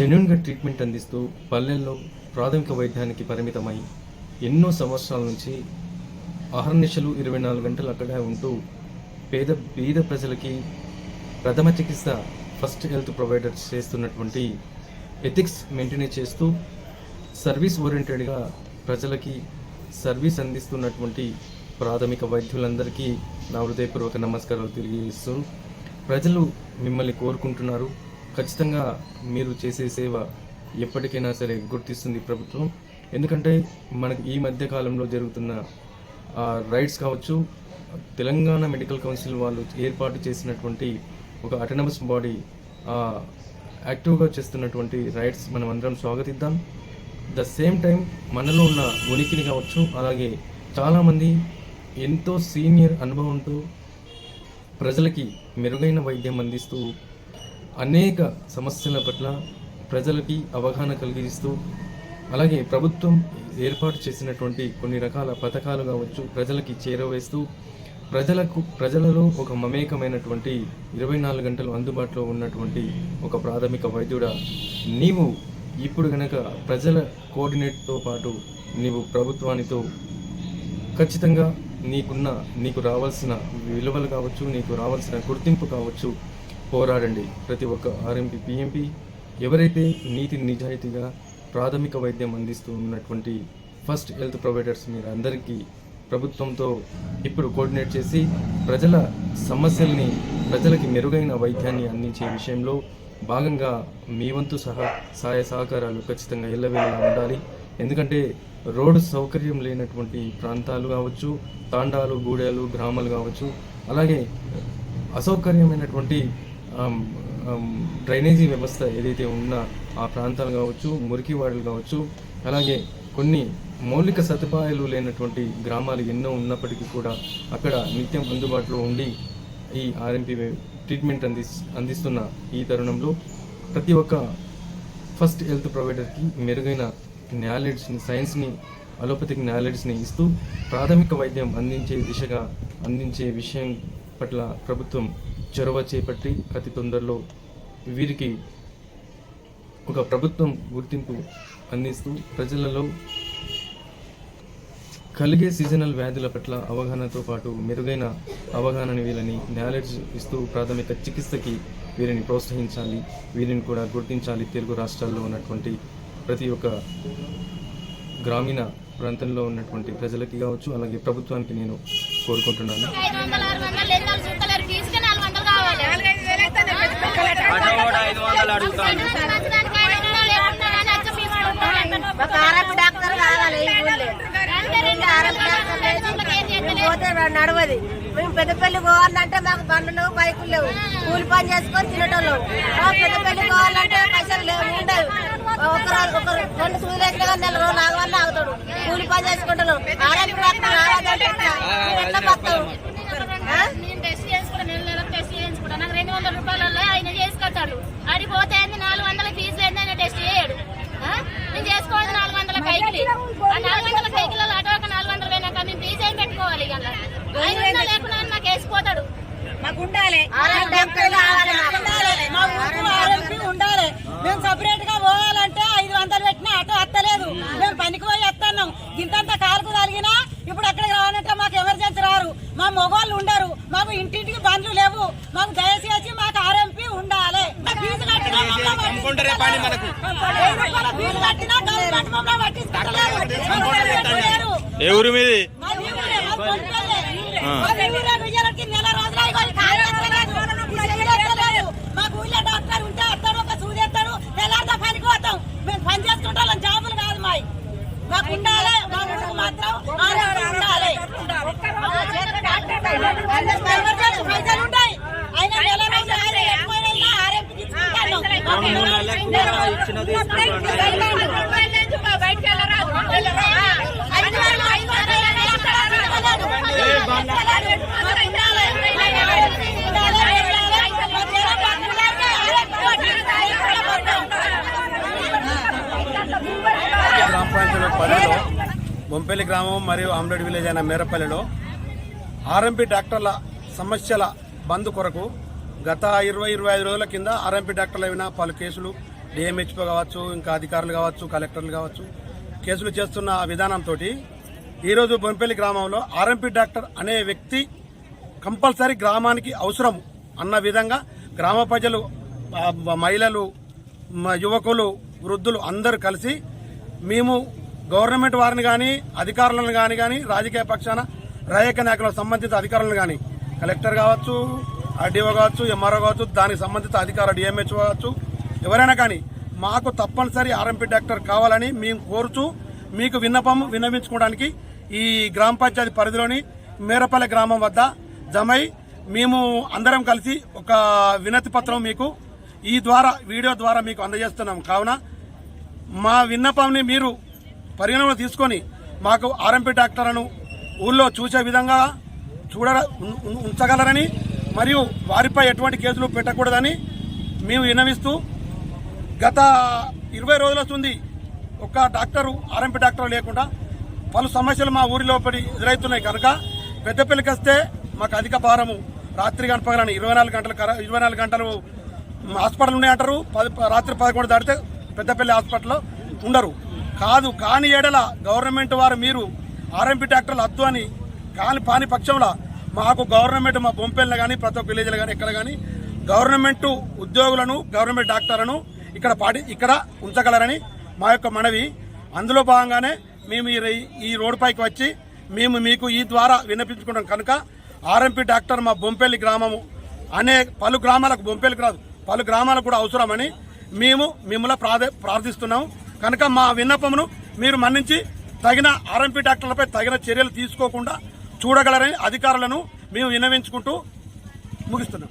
జెన్యున్గా ట్రీట్మెంట్ అందిస్తూ పల్లెల్లో ప్రాథమిక వైద్యానికి పరిమితమై ఎన్నో సంవత్సరాల నుంచి అహర్నిశలు ఇరవై నాలుగు గంటలు అక్కడే ఉంటూ పేద బీద ప్రజలకి ప్రథమ చికిత్స ఫస్ట్ హెల్త్ ప్రొవైడర్ చేస్తున్నటువంటి ఎథిక్స్ మెయింటైన్ చేస్తూ సర్వీస్ ఓరియంటెడ్గా ప్రజలకి సర్వీస్ అందిస్తున్నటువంటి ప్రాథమిక వైద్యులందరికీ నా హృదయపూర్వక నమస్కారాలు తెలియజేస్తూ ప్రజలు మిమ్మల్ని కోరుకుంటున్నారు. ఖచ్చితంగా మీరు చేసే సేవ ఎప్పటికైనా సరే గుర్తిస్తుంది ప్రభుత్వం. ఎందుకంటే మనకు ఈ మధ్య కాలంలో జరుగుతున్న రైడ్స్ కావచ్చు తెలంగాణ మెడికల్ కౌన్సిల్ వాళ్ళు ఏర్పాటు చేసినటువంటి ఒక అటనమస్ బాడీ యాక్టివ్గా చేస్తున్నటువంటి రైడ్స్ మనం అందరం స్వాగతిద్దాం. ద సేమ్ టైం మనలో ఉన్న ఉనికిని కావచ్చు అలాగే చాలామంది ఎంతో సీనియర్ అనుభవంతో ప్రజలకి మెరుగైన వైద్యం అందిస్తూ అనేక సమస్యల పట్ల ప్రజలకి అవగాహన కలిగిస్తూ అలాగే ప్రభుత్వం ఏర్పాటు చేసినటువంటి కొన్ని రకాల పథకాలు కావచ్చు ప్రజలకి చేరవేస్తూ ప్రజలకు ప్రజలలో ఒక మమేకమైనటువంటి ఇరవై నాలుగు గంటలు అందుబాటులో ఉన్నటువంటి ఒక ప్రాథమిక వైద్యుడా నీవు. ఇప్పుడు గనక ప్రజల కోఆర్డినేట్తో పాటు నీవు ప్రభుత్వానితో ఖచ్చితంగా నీకున్న నీకు రావాల్సిన విలువలు కావచ్చు నీకు రావాల్సిన గుర్తింపు కావచ్చు పోరాడండి. ప్రతి ఒక్క ఆర్ఎంపీ పిఎంపీ ఎవరైతే నీతి నిజాయితీగా ప్రాథమిక వైద్యం అందిస్తూ ఉన్నటువంటి ఫస్ట్ హెల్త్ ప్రొవైడర్స్ మీరు అందరికీ ప్రభుత్వంతో ఇప్పుడు కోఆర్డినేట్ చేసి ప్రజల సమస్యల్ని ప్రజలకి మెరుగైన వైద్యాన్ని అందించే విషయంలో భాగంగా మీ వంతు సహా సహాయ సహకారాలు ఖచ్చితంగా ఎల్లవేళలా ఉండాలి. ఎందుకంటే రోడ్డు సౌకర్యం లేనటువంటి ప్రాంతాలు కావచ్చు తాండాలు గూడెలు గ్రామాలు కావచ్చు అలాగే అసౌకర్యమైనటువంటి డ్రైనేజీ వ్యవస్థ ఏదైతే ఉన్నా ఆ ప్రాంతాలు కావచ్చు మురికి వాడలు కావచ్చు అలాగే కొన్ని మౌలిక సదుపాయాలు లేనటువంటి గ్రామాలు ఎన్నో ఉన్నప్పటికీ కూడా అక్కడ నిత్యం అందుబాటులో ఉండి ఈ ఆర్ఎంపీ ట్రీట్మెంట్ అంది అందిస్తున్న ఈ తరుణంలో ప్రతి ఒక్క ఫస్ట్ హెల్త్ ప్రొవైడర్కి మెరుగైన నాలెడ్జ్ని సైన్స్ని అలోపతిక్ నాలెడ్జ్ని ఇస్తూ ప్రాథమిక వైద్యం అందించే దిశగా అందించే విషయం పట్ల ప్రభుత్వం చొరవ చేపట్టి అతి తొందరలో వీరికి ఒక ప్రభుత్వం గుర్తింపు అందిస్తూ ప్రజలలో కలిగే సీజనల్ వ్యాధుల పట్ల అవగాహనతో పాటు మెరుగైన అవగాహనని వీళ్ళని నాలెడ్జ్ ఇస్తూ ప్రాథమిక చికిత్సకి వీరిని ప్రోత్సహించాలి. వీరిని కూడా గుర్తించాలి. తెలుగు రాష్ట్రాల్లో ఉన్నటువంటి ప్రతి ఒక్క గ్రామీణ ప్రాంతంలో ఉన్నటువంటి ప్రజలకి కావచ్చు అలాగే ప్రభుత్వానికి నేను కోరుకుంటున్నాను ఐదు వందలు ఆరు వందలు లేదు నాలుగు చుక్కలు తీసుకుని నాలుగు వందలు కావాలి అటు కూడా ఐదు వందలు అడుగుతాను ఒక డాక్టర్ కావాలి ఈ ఊళ్ళో డాక్టర్ లేదు పోతే నడవది. మేము పెద్దపల్లి పోవాలంటే మాకు బండ్లు లేవు బైకులు లేవు. కూలి పని చేసుకొని తినటోళ్ళు. పెద్దపల్లి పోవాలంటే పైసలు లేవు ఉండవు. ఒక ఒక రెండు సూర్యులు వేసినా కానీ నెల రోజులు ఆగవాలని ఆగుతాడు. కూలి పని చేసుకుంటాను ఆర్ఎంపీ ఎట్లా మేము రెండు వందల రూపాయలలో ఆయన చేసుకొచ్చాడు ఆడిపోతే పోతే ఏంది నాలుగు వందల ఫీజు లేదు ఆయన టెస్ట్ చేయడు ఆ? నేను చేసుకోవడం నాలుగు వందల కైకిలి ఆ నాలుగు వందల కైకిలలో అటు ఒక నాలుగు వందలు పోయినాక మేము ఫీజు ఏం పెట్టుకోవాలి ఇక ఐదు వందలు లేకుండా ఆయన మాకు వేసిపోతాడు మాకు ఉండాలి ఆర్ఎంపీ డాక్టర్ కావాలి మాకు. ఉండాలి మా ఊరికి ఆర్ఎంపీ ఉండాలి మేము సపరేట్గా పోవాలంటే ఐదు వందలు పెట్టినా అటు అత్తలేదు మేము పనికి పోయి వస్తున్నాం ఇంతంత కాలుకు తగిలినా ఇప్పుడు అక్కడికి రావాలంటే మాకు ఎమర్జెన్సీ రారు మా మొగోళ్ళు ఉండరు మాకు ఇంటింటికి బండ్లు లేవు మాకు దయచేసి మాకు ఆర్ఎంపీ ఉండాలి మా ఫీజు కట్టినా మమ్మల్ని పట్టించుకుంటలేరు. వెయ్యి రూపాయల ఫీజు కట్టినా గవర్నమెంట్ మమ్మల్ని పట్టించుకుంటలేదు. మమ్మల్ని లేరు. ఏ ఊరు మీది మా ఊరే, మా పొలిపల్లె. మా ఊరే విజయాలకి నెల రోజులు అయ్యి వాళ్ళు ఖాళీ చేస్తలేదు. ఇది చేస్తలేదు. మాకు ఊళ్ళో డాక్టర్ ఉంటే అత్తాడు ఒక సూది ఎత్తాడు తెల్లారితో పనికి పోతాం మేము పని చేసుకుంటాం జాబులు కాదు మాయి మాకు ఉండాలి మా ఊరికి మాత్రం ఆరోగ్యం ఉండాలి ఎమర్జెన్సీ పైసలు ఉంటాయి అయినా నెల రోజులు ఆయన ఎక్కువైనా ఆర్ఎంపీ తీసుకుంటాను బయటకు గ్రామ పంచాయతీలో పల్లెలో బొంపల్లి గ్రామం మరియు ఆమ్లెడ్ విలేజ్ అయిన మేరపల్లెలో ఆర్ఎంపీ డాక్టర్ల సమస్యల బంద్ కొరకు గత ఇరవై ఇరవై ఐదు రోజుల కింద ఆర్ఎంపీ డాక్టర్ల అయిన పలు కేసులు డిఎంహెచ్ఓ కావచ్చు ఇంకా అధికారులు కావచ్చు కలెక్టర్లు కావచ్చు కేసులు చేస్తున్న విధానంతో ఈరోజు బొంపల్లి గ్రామంలో ఆర్ఎంపీ డాక్టర్ అనే వ్యక్తి కంపల్సరీ గ్రామానికి అవసరం అన్న విధంగా గ్రామ ప్రజలు మహిళలు యువకులు వృద్ధులు అందరూ కలిసి మేము గవర్నమెంట్ వారిని కానీ అధికారులను కానీ కానీ రాజకీయ పక్షాన రాజకీయ నాయకులకు సంబంధిత అధికారులను కానీ కలెక్టర్ కావచ్చు ఆర్డీఓ కావచ్చు ఎంఆర్ఓ కావచ్చు దానికి సంబంధిత అధికారులు డిఎంహెచ్ఓ కావచ్చు ఎవరైనా కానీ మాకు తప్పనిసరి ఆర్ఎంపీ డాక్టర్ కావాలని మేము కోరుతూ మీకు విన్నపం విన్నవించుకోవడానికి ఈ గ్రామ పంచాయతీ పరిధిలోని మేరపల్లె గ్రామం వద్ద జమై మేము అందరం కలిసి ఒక వినతి పత్రం మీకు ఈ ద్వారా వీడియో ద్వారా మీకు అందజేస్తున్నాం. కావున మా విన్నపంని మీరు పరిగణనలో తీసుకొని మాకు ఆర్ఎంపీ డాక్టర్లను ఊళ్ళో చూసే విధంగా చూడ ఉం- ఉం- ఉంచగలరని మరియు వారిపై ఎటువంటి కేసులు పెట్టకూడదని మేము విన్నవిస్తూ గత ఇరవై రోజుల వస్తుంది ఒక్క డాక్టరు ఆర్ఎంపీ డాక్టర్ లేకుండా పలు సమస్యలు మా ఊరిలో పడి ఎదురవుతున్నాయి కనుక పెద్దపల్లికి వస్తే మాకు అధిక భారము. రాత్రి గడపగలని ఇరవై నాలుగు గంటలు ఇరవై నాలుగు గంటలు హాస్పిటల్ ఉన్నాయంటారు పది రాత్రి పదకొండు దాటితే పెద్దపల్లి హాస్పిటల్లో ఉండరు. కాదు కాని ఏడల గవర్నమెంట్ వారు మీరు ఆర్ఎంపీ డాక్టర్లు వద్దు అని కాని పాని పక్షంలో మాకు గవర్నమెంట్ మా బొంపెల్లో కానీ ప్రతి ఒక్క విలేజ్లో కానీ ఎక్కడ కానీ గవర్నమెంట్ ఉద్యోగులను గవర్నమెంట్ డాక్టర్లను ఇక్కడ పాటి ఇక్కడ ఉంచగలరని మా యొక్క మనవి. అందులో భాగంగానే మేము ఈ రోడ్డుపైకి ఈ పైకి వచ్చి మేము మీకు ఈ ద్వారా విన్నపించుకుంటాం కనుక ఆర్ఎంపీ డాక్టర్ మా బొంపెల్లి గ్రామము అనే పలు గ్రామాలకు బొంపెల్లికి రాదు పలు గ్రామాలకు కూడా అవసరమని మేము మిమ్మల్ని ప్రార్థ ప్రార్థిస్తున్నాము కనుక మా విన్నపమును మీరు మన్నించి తగిన ఆర్ఎంపీ డాక్టర్లపై తగిన చర్యలు తీసుకోకుండా చూడగలరని అధికారులను మేము విన్నవించుకుంటూ ముగిస్తున్నాం.